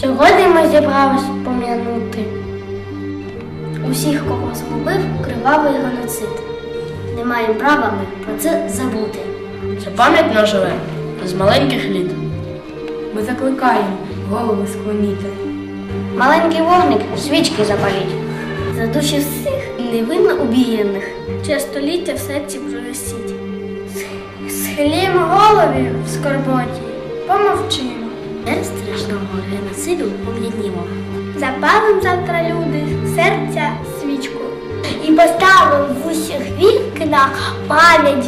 Сьогодні ми зібрались пом'янути усіх, кого згубив кривавий геноцид. Не маємо права ми про це забути. Ця пам'ять наживе з маленьких літ. Ми закликаємо голови склоніти. Маленький вогник, свічки запаліть. За душі всіх невинно убієних. Через століття в серці проростіть. Схилімо голові в скорботі, помовчимо. Без страшного геноциду пом'янімо. Запалим завтра люди серця свічку. І поставим в усіх вікнах пам'ять